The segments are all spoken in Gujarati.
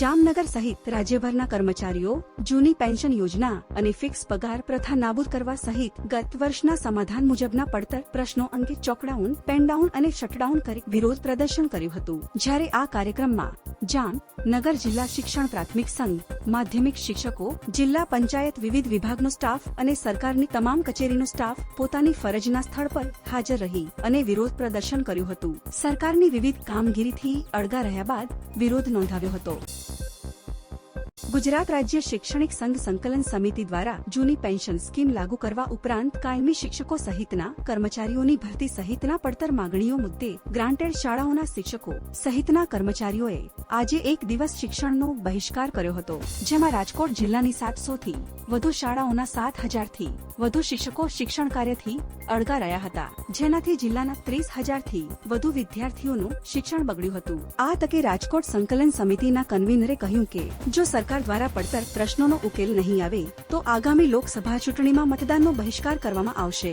જામનગર સહિત રાજ્યભરના કર્મચારીઓ, જૂની પેન્શન યોજના અને ફિક્સ પગાર પ્રથા નાબૂદ કરવા સહિત ગત વર્ષના સમાધાન મુજબના પડતર પ્રશ્નો અંગે ચોકડાઉન, પેનડાઉન અને શટડાઉન કરી વિરોધ પ્રદર્શન કર્યું હતું. જ્યારે આ કાર્યક્રમમાં જામ, નગર જિલ્લા શિક્ષણ પ્રાથમિક સંઘ, માધ્યમિક શિક્ષકો, જિલ્લા પંચાયત વિવિધ વિભાગનો સ્ટાફ અને સરકારની તમામ કચેરીનો સ્ટાફ પોતાની ફરજના સ્થળ પર હાજર રહી અને વિરોધ પ્રદર્શન કર્યું હતું. સરકારની વિવિધ કામગીરીથી અળગા રહ્યા બાદ વિરોધ નોંધાવ્યો હતો. ગુજરાત રાજ્ય શૈક્ષણિક સંઘ સંકલન સમિતિ દ્વારા જૂની પેન્શન સ્કીમ લાગુ કરવા ઉપરાંત કાયમી શિક્ષકો સહિતના કર્મચારીઓની ભરતી સહિતના પડતર માંગણીઓ મુદ્દે ગ્રાન્ટેડ શાળાઓના શિક્ષકો સહિતના કર્મચારીઓએ આજે એક દિવસ શિક્ષણનો બહિષ્કાર કર્યો હતો, જેમાં રાજકોટ જિલ્લાની સાતસો થી વધુ શાળાઓના સાત હજારથી વધુ શિક્ષકો શિક્ષણ કાર્યથી અળગા રહ્યા હતા, જેનાથી જિલ્લાના ત્રીસ હજારથી વધુ વિદ્યાર્થીઓનું શિક્ષણ બગડ્યું હતું. આ તકે રાજકોટ સંકલન સમિતિના કન્વીનરે કહ્યું કે, જો સરકાર દ્વારા પડતર પ્રશ્નોનો ઉકેલ નહીં આવે, તો આગામી લોકસભા ચૂંટણીમાં મતદાનનો બહિષ્કાર કરવામાં આવશે.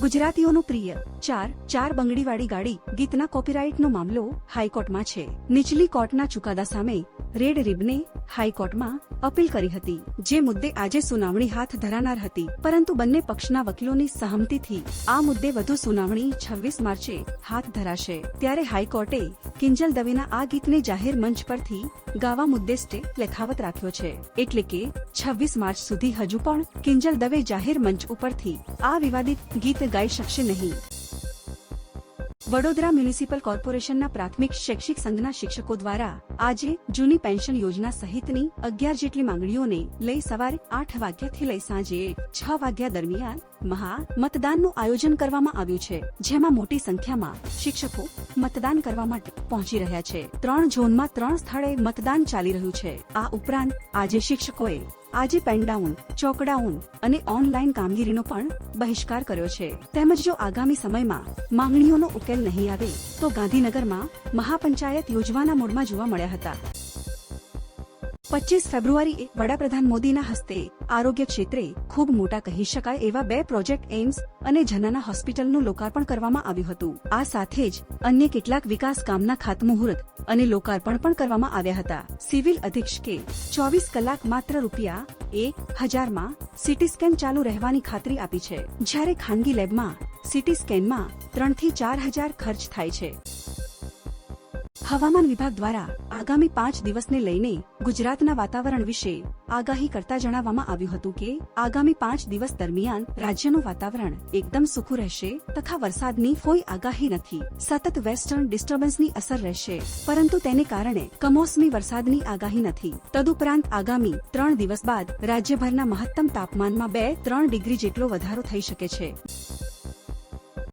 ગુજરાતીઓનું પ્રિય, ચાર ચાર બંગડીવાળી ગાડી, ગીતના કોપીરાઇટનો મામલો હાઈકોર્ટમાં છે. નીચલી કોર્ટના ચુકાદા સામે રેડ રિબને હાઈકોર્ટમાં અપીલ કરી હતી, જે મુદ્દે આજે સુનાવણી હાથ ધરાનાર હતી. પરંતુ બંને પક્ષના વકીલોની સહમતિથી આ મુદ્દે વધુ સુનાવણી છવ્વીસ માર્ચે હાથ ધરાશે. ત્યારે હાઈકોર્ટે કિંજલ દવેના આ ગીતને જાહેર મંચ પરથી ગાવા મુદ્દે સ્ટે લેખાવત રાખ્યો છે. એટલે કે છવ્વીસ માર્ચ સુધી હજુ પણ કિંજલ દવે જાહેર મંચ ઉપરથી આ વિવાદિત ગીત ગાઈ શકશે નહીં. વડોદરા મ્યુનિસિપલ કોર્પોરેશનના પ્રાથમિક શૈક્ષિક સંઘના શિક્ષકો દ્વારા આજે જૂની પેન્શન યોજના સહિતની અગિયાર જેટલી માંગણીઓને લઈ સવારે આઠ વાગ્યાથી લઈ સાંજે છ વાગ્યા દરમિયાન મહા મતદાનનું આયોજન કરવામાં આવ્યું છે, જેમાં મોટી સંખ્યામાં શિક્ષકો મતદાન કરવા માટે પહોંચી રહ્યા છે. ત્રણ ઝોનમાં ત્રણ સ્થળે મતદાન ચાલી રહ્યું છે. આ ઉપરાંત આજે શિક્ષકોએ આજે પેનડાઉન, ચોકડાઉન અને ઓનલાઈન કામગીરીનો પણ બહિષ્કાર કર્યો છે. તેમજ જો આગામી સમયમાં માંગણીઓનો ઉકેલ નહીં આવે, તો ગાંધીનગરમાં મહાપંચાયત યોજવાના મૂડમાં જોવા મળ્યા હતા. પચીસ ફેબ્રુઆરીએ વડાપ્રધાન મોદીના હસ્તે આરોગ્ય ક્ષેત્રે ખૂબ મોટા કહી શકાય એવા બે પ્રોજેક્ટ એમ્સ અને જનાના હોસ્પિટલનું લોકાર્પણ કરવામાં આવ્યું હતું. આ સાથે જ અન્ય કેટલાક વિકાસ કામના ખાતમુહૂર્ત અને લોકાર્પણ પણ કરવામાં આવ્યા હતા. સિવિલ અધિક્ષકે ચોવીસ કલાક માત્ર રૂપિયા એક હજારમાં સિટી સ્કેન ચાલુ રહેવાની ખાતરી આપી છે. જ્યારે ખાનગી લેબમાં સિટી સ્કેનમાં ત્રણથી ચાર હજાર ખર્ચ થાય છે. હવામાન વિભાગ દ્વારા આગામી પાંચ દિવસને લઈને ગુજરાતના વાતાવરણ વિશે આગાહી કરતા જણાવવામાં આવ્યું હતું કે આગામી પાંચ દિવસ દરમિયાન રાજ્યનું વાતાવરણ એકદમ સુખું રહેશે તથા વરસાદની કોઈ આગાહી નથી. સતત વેસ્ટર્ન ડિસ્ટર્બન્સની અસર રહેશે, પરંતુ તેને કારણે કમોસમી વરસાદની આગાહી નથી. તદુપરાંત આગામી ત્રણ દિવસ બાદ રાજ્યભરના મહત્તમ તાપમાનમાં બે ત્રણ ડિગ્રી જેટલો વધારો થઈ શકે છે.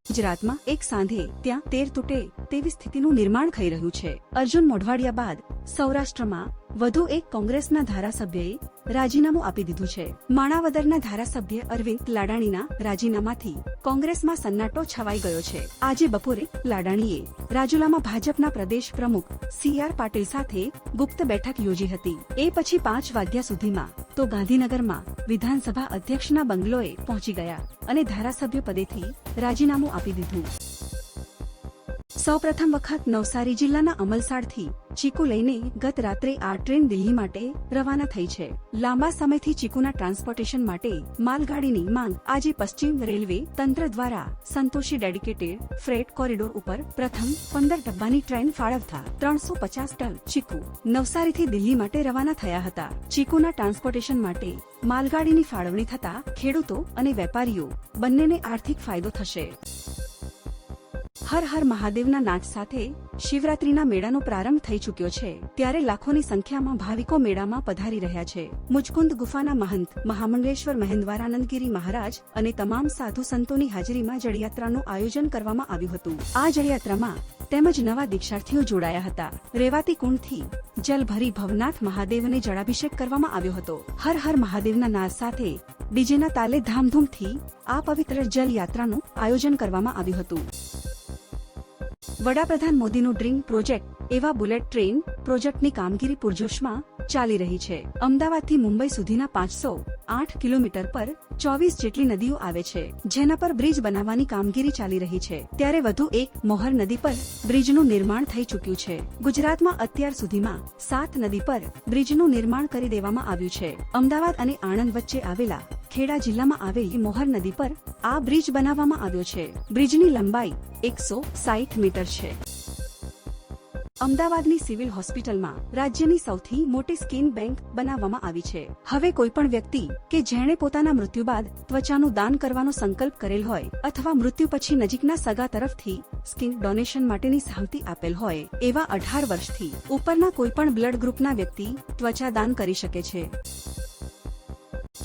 ગુજરાતમાં એક સાંધે ત્યાં તેર તૂટે તેવી સ્થિતિનું નિર્માણ થઈ રહ્યું છે. અર્જુન મોઢવાડિયા બાદ સૌરાષ્ટ્રમાં વધુ એક કોંગ્રેસના ધારાસભ્યએ રાજીનામું આપી દીધું છે. માણાવદરના ધારાસભ્ય અરવિંદ લાડાણીના રાજીનામાથી કોંગ્રેસમાં સન્નાટો છવાઈ ગયો છે. આજે બપોરે લાડાણીએ રાજુલામાં ભાજપના પ્રદેશ પ્રમુખ સી આર પાટીલ સાથે ગુપ્ત બેઠક યોજી હતી. એ પછી પાંચ વાગ્યા સુધીમાં તો ગાંધીનગરમાં વિધાનસભા અધ્યક્ષના બંગલોએ પહોંચી ગયા અને ધારાસભ્ય પદેથી રાજીનામું આપી દીધું. સૌપ્રથમ વખત નવસારી જિલ્લાના અમલસાડથી ચીકુ લઈને ગત રાત્રે આ ટ્રેન દિલ્હી માટે રવાના થઈ છે. લાંબા સમયથી ચીકુના ટ્રાન્સપોર્ટેશન માટે માલગાડીની માંગ આજે પશ્ચિમ રેલવે તંત્ર દ્વારા સંતોષી ડેડિકેટેડ ફ્રેટ કોરિડોર ઉપર પ્રથમ પંદર ડબ્બાની ટ્રેન ફાળવતા ત્રણસો પચાસ ટન ચીકુ નવસારીથી દિલ્હી માટે રવાના થયા હતા. ચીકુના ટ્રાન્સપોર્ટેશન માટે માલગાડીની ફાળવણી થતા ખેડૂતો અને વેપારીઓ બંનેને આર્થિક ફાયદો થશે. હર હર મહાદેવના નાચ સાથે શિવરાત્રીના મેળાનો પ્રારંભ થઈ ચૂક્યો છે. ત્યારે લાખોની સંખ્યામાં ભાવિકો મેળામાં પધારી રહ્યા છે. મુચકુંદ ગુફાના મહંત, મહામંડલેશ્વર મહેન્દ્વારાનંદગીરી મહારાજ અને તમામ સાધુ સંતોની હાજરીમાં જળયાત્રાનું આયોજન કરવામાં આવ્યું હતું. આ જળયાત્રામાં તેમજ નવા દીક્ષાર્થીઓ જોડાયા હતા. રેવાતી કુંડથી જલ ભરી ભવનાથ મહાદેવને જળાભિષેક કરવામાં આવ્યો હતો. હર હર મહાદેવના નાદ સાથે ડીજેના તાલે ધામધૂમથી આ પવિત્ર જલ યાત્રાનું આયોજન કરવામાં આવ્યું હતું. વડાપ્રધાન મોદીનું ડ્રીમ પ્રોજેક્ટ, એવા બુલેટ ટ્રેન પ્રોજેક્ટની કામગીરી પૂરજોશમાં ચાલી રહી છે. અમદાવાદથી મુંબઈ સુધીના પાંચસો આઠ કિલોમીટર પર ચોવીસ જેટલી નદીઓ આવે છે, જેના પર બ્રિજ બનાવવાની કામગીરી ચાલી રહી છે. ત્યારે વધુ એક મોહર નદી પર બ્રિજનું નિર્માણ થઈ ચૂક્યું છે. ગુજરાતમાં અત્યાર સુધીમાં સાત નદી પર બ્રિજનું નિર્માણ કરી દેવામાં આવ્યું છે. અમદાવાદ અને આણંદ વચ્ચે આવેલા ખેડા જિલ્લામાં આવેલી મોહર નદી પર આ બ્રિજ બનાવવામાં આવ્યો છે. બ્રિજની લંબાઈ એકસો સાઈઠ મીટર છે. અમદાવાદની સિવિલ હોસ્પિટલમાં રાજ્યની સૌથી મોટી સ્કિન બેંક બનાવવામાં આવી છે. હવે કોઈ પણ વ્યક્તિ કે જેણે પોતાના મૃત્યુ બાદ ત્વચાનું દાન કરવાનો સંકલ્પ કરેલ હોય અથવા મૃત્યુ પછી નજીકના સગા તરફથી સ્કિન ડોનેશન માટેની સહમતી આપેલ હોય, એવા અઢાર વર્ષથી ઉપરના કોઈ પણ બ્લડ ગ્રુપના વ્યક્તિ ત્વચા દાન કરી શકે છે.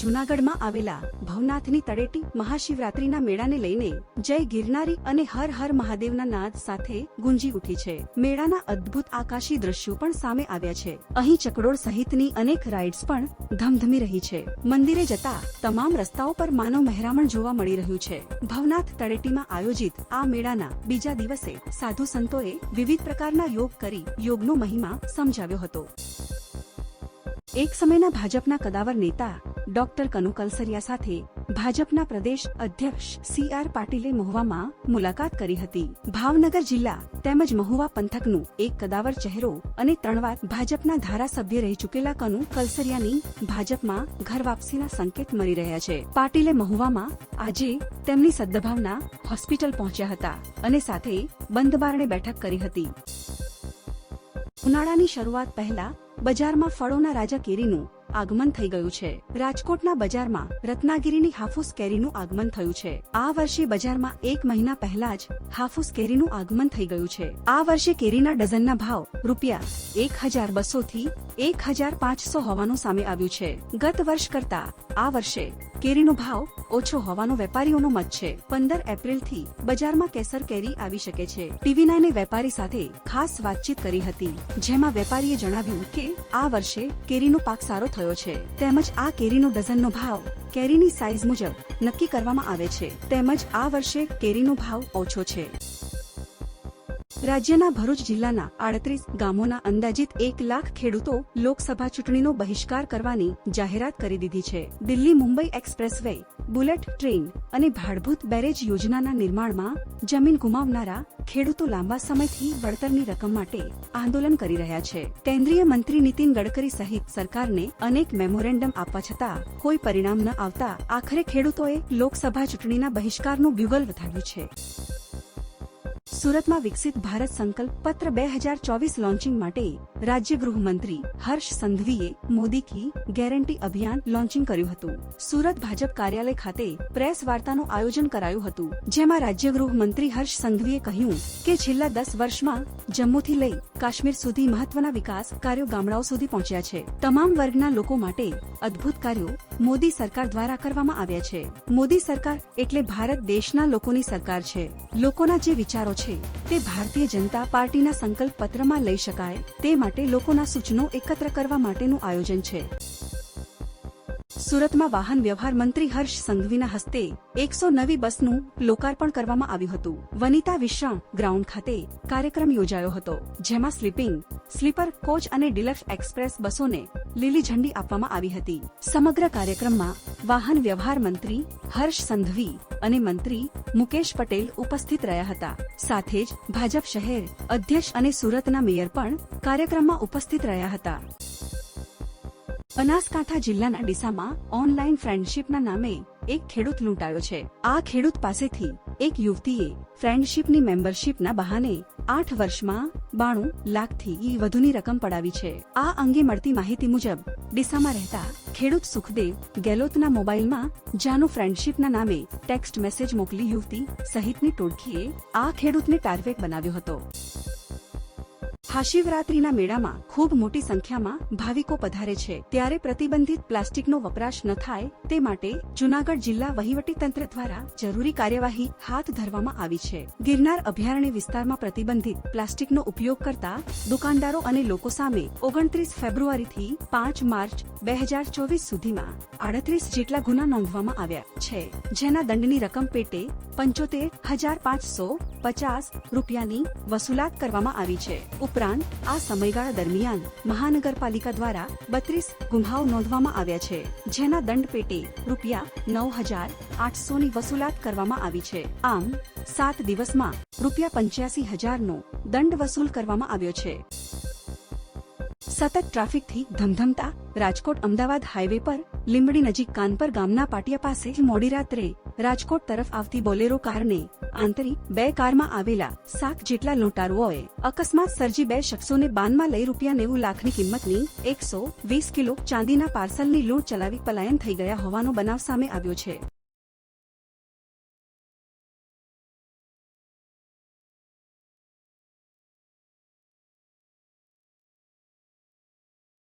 જૂનાગઢમાં આવેલા ભવનાથની તળેટી મહાશિવરાત્રીના મેળાને લઈને જય ગિરનારી અને હર હર મહાદેવના નાદ સાથે ગુંજી ઉઠી છે. મેળાના અદ્ભુત આકાશી દ્રશ્યો પણ સામે આવ્યા છે. અહીં ચકડોળ સહિતની અનેક રાઇડ્સ પણ ધમધમી રહી છે. મંદિરે જતા તમામ રસ્તાઓ પર માનવ મહેરામણ જોવા મળી રહ્યું છે. ભવનાથ તળેટીમાં આયોજિત આ મેળાના બીજા દિવસે સાધુ સંતોએ વિવિધ પ્રકારના યોગ કરી યોગનો મહિમા સમજાવ્યો હતો. એક સમયના ભાજપના કદાવર નેતા ડોક્ટર કનુ કલસરિયા સાથે ભાજપના પ્રદેશ અધ્યક્ષ સી આર પાટીલે મહુવામાં મુલાકાત કરી હતી. ભાવનગર જિલ્લા તેમજ મહુવા પંથકનું એક કદાવર ચહેરો અને ત્રણ વાર ભાજપના ધારાસભ્ય રહી ચૂકેલા કનુ કલસરિયાની ભાજપમાં ઘર વાપસીના સંકેત મળી રહ્યા છે. પાટીલે મહુવામાં આજે તેમની સદ્દભાવના હોસ્પિટલ પહોંચ્યા હતા અને સાથે બંધબારણે બેઠક કરી હતી. ઉનાળાની શરૂઆત પહેલા બજારમાં ફળોના રાજા કેરીનું આગમન થઈ ગયું છે. રાજકોટના બજારમાં રત્નાગીરીની હાફૂસ કેરીનું આગમન થયું છે. આ વર્ષે બજારમાં એક મહિના પહેલા જ હાફૂસ કેરીનું આગમન થઈ ગયું છે. આ વર્ષે કેરીના ડઝનના ભાવ રૂપિયા એક હજાર બસો થી એક હજાર પાંચસો હોવાનું સામે આવ્યું છે. ગત વર્ષ કરતા આ વર્ષે કેરીનો ભાવ ઓછો હોવાનો વેપારીઓનો મત છે. પંદર એપ્રિલથી બજારમાં કેસર કેરી આવી શકે છે. ટીવી નાઈને વેપારી સાથે ખાસ વાતચીત કરી હતી. જેમાં વેપારીએ જણાવ્યું કે આ વર્ષે કેરીનો પાક સારો થયો છે. તેમજ આ કેરીનો ડઝનનો ભાવ કેરીની સાઇઝ મુજબ નક્કી કરવામાં આવે છે. તેમજ આ વર્ષે કેરીનો ભાવ ઓછો છે. રાજ્યના ભરૂચ જિલ્લાના આડત્રીસ ગામોના અંદાજિત એક લાખ ખેડૂતો લોકસભા ચૂંટણીનો બહિષ્કાર કરવાની જાહેરાત કરી દીધી છે. Delhi Mumbai expressway bullet, train અને ભાડભૂત બેરેજ યોજનાના નિર્માણમાં જમીન ગુમાવનારા ખેડૂતો લાંબા સમયથી વળતરની રકમ માટે આંદોલન કરી રહ્યા છે. કેન્દ્રીય મંત્રી નીતિન ગડકરી સહિત સરકારને અનેક મેમોરેન્ડમ આપવા છતાં કોઈ પરિણામ ન આવતા આખરે ખેડૂતોએ લોકસભા ચૂંટણીના બહિષ્કારનું બ્યુગલ વધાર્યું છે. સુરતમાં વિકસિત ભારત સંકલ્પ પત્ર બે હજાર ચોવીસ લોન્ચિંગ માટે રાજ્ય ગૃહમંત્રી હર્ષ સંઘવીએ મોદી કી ગેરંટી અભિયાન લોન્ચિંગ કર્યું હતું. સુરત ભાજપ કાર્યાલય ખાતે પ્રેસ વાર્તાનું આયોજન કરાયું હતું, જેમાં રાજ્ય ગૃહમંત્રી હર્ષ સંઘવીએ કહ્યું કે છેલ્લા દસ વર્ષમાં જમ્મુથી લઈ કાશ્મીર સુધી મહત્વના વિકાસ કાર્યો ગામડાઓ સુધી પહોંચ્યા છે. તમામ વર્ગના લોકો માટે અદ્ભુત કાર્યો મોદી સરકાર દ્વારા કરવામાં આવ્યા છે. મોદી સરકાર એટલે ભારત દેશના લોકોની સરકાર છે. લોકોના જે વિચારો છે તે ભારતીય જનતા પાર્ટીના સંકલ્પ પત્રમાં લઈ શકાય. તે માટે લોકોના સૂચનો એકત્ર કરવા માટેનું આયોજન છે. સુરતમાં વાહન વ્યવહાર મંત્રી હર્ષ સંઘવીના હસ્તે એકસો નવી બસનું લોકાર્પણ કરવામાં આવ્યું હતું. વનિતા વિશ્રામ ગ્રાઉન્ડ ખાતે કાર્યક્રમ યોજાયો હતો, જેમાં સ્લીપિંગ, સ્લીપર કોચ અને ડિલક્સ એક્સપ્રેસ બસોને લીલી ઝંડી આપવામાં આવી હતી. સમગ્ર કાર્યક્રમમાં વાહન વ્યવહાર મંત્રી હર્ષ સંઘવી અને મંત્રી મુકેશ પટેલ ઉપસ્થિત રહ્યા હતા. સાથે જ ભાજપ શહેર અધ્યક્ષ અને સુરતના મેયર પણ કાર્યક્રમમાં ઉપસ્થિત રહ્યા હતા. બનાસકાંઠા જિલ્લાના ડીસામાં ઓનલાઈન ફ્રેન્ડશીપના નામે એક ખેડૂત લૂંટાયો છે. આ ખેડૂત પાસેથી એક યુવતીએ ફ્રેન્ડશીપની મેમ્બરશીપના બહાને આઠ વર્ષમાં બાણું લાખથી વધુની રકમ પડાવી છે. આ અંગે મળતી માહિતી મુજબ ડીસામાં રહેતા ખેડૂત સુખદેવ ગેલોતના મોબાઈલમાં જાનુ ફ્રેન્ડશીપના નામે ટેક્સ્ટ મેસેજ મોકલી યુવતી સહિતની ટોળકીએ આ ખેડૂતને ટાર્ગેટ બનાવ્યો હતો. મહાશિવરાત્રીના મેળામાં ખૂબ મોટી સંખ્યામાં ભાવિકો પધારે છે. ત્યારે પ્રતિબંધિત પ્લાસ્ટિકનો વપરાશ ન થાય તે માટે જુનાગઢ જિલ્લા વહીવટી તંત્ર દ્વારા જરૂરી કાર્યવાહી હાથ ધરવામાં આવી છે. ગિરનાર અભયારણ્ય વિસ્તારમાં પ્રતિબંધિત પ્લાસ્ટિકનો ઉપયોગ કરતા દુકાનદારો અને લોકો સામે ઓગણત્રીસ ફેબ્રુઆરીથી પાંચ માર્ચ બે હજાર ચોવીસ સુધીમાં આડત્રીસ જેટલા ગુના નોંધવામાં આવ્યા છે. જેના દંડની રકમ પેટે પંચોતેર હજાર પાંચસો પચાસ રૂપિયાની વસૂલાત કરવામાં આવી છે. ઉપરાંત આ સમયગાળા દરમિયાન મહાનગરપાલિકા દ્વારા બત્રીસ ગુન્હાઓ નોંધવામાં આવ્યા છે, જેના દંડ પેટે રૂપિયા નવ હજાર આઠસોની વસૂલાત કરવામાં આવી છે. આમ, સાત દિવસમાં રૂપિયા પંચ્યાસી હજારનો દંડ વસૂલ કરવામાં આવ્યો છે. સતત ટ્રાફિકથી ધમધમતા, રાજકોટ અમદાવાદ હાઈવે પર, લીંબડી નજીક કાનપર ગામના પાટિયા પાસે મોડી રાત્રે રાજકોટ તરફ આવતી બોલેરો કારને આંતરી બે કારમાં આવેલા સાત જેટલા લૂંટારુઓએ અકસ્માત સર્જી બે શખ્સોને બાનમાં લઈ રૂપિયા નેવું લાખની કિંમતની એકસો વીસ કિલો ચાંદીના પાર્સલની લૂંટ ચલાવી પલાયન થઈ ગયા હોવાનો બનાવ સામે આવ્યો છે.